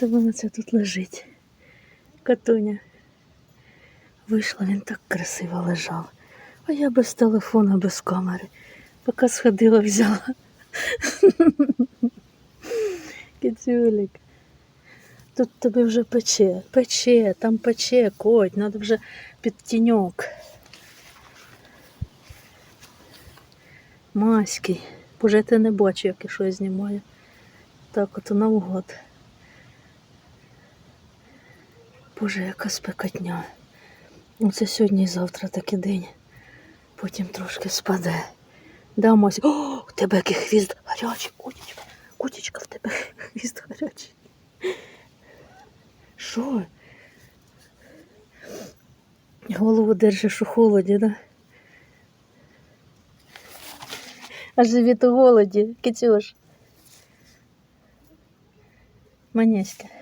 То вона це тут лежить. Катуня. Вийшла, він так красиво лежав. А я без телефона, без камери. Поки сходила, взяла. Кицюлік. Тут тебе вже пече, пече, там пече, коть, треба вже під тіньок. Маський. Боже, я тебе не бачу, як я щось знімаю. Так, от навгод. Боже, яка спекотня. Оце сьогодні і завтра такий день. Потім трошки спаде. Да, Мась. О, у тебе який хвіст гарячий, котічка. Котічка, в тебе хвіст гарячий. Що? Голову держиш у холоді, да? А живіт у голоді, Китюш. Маняська.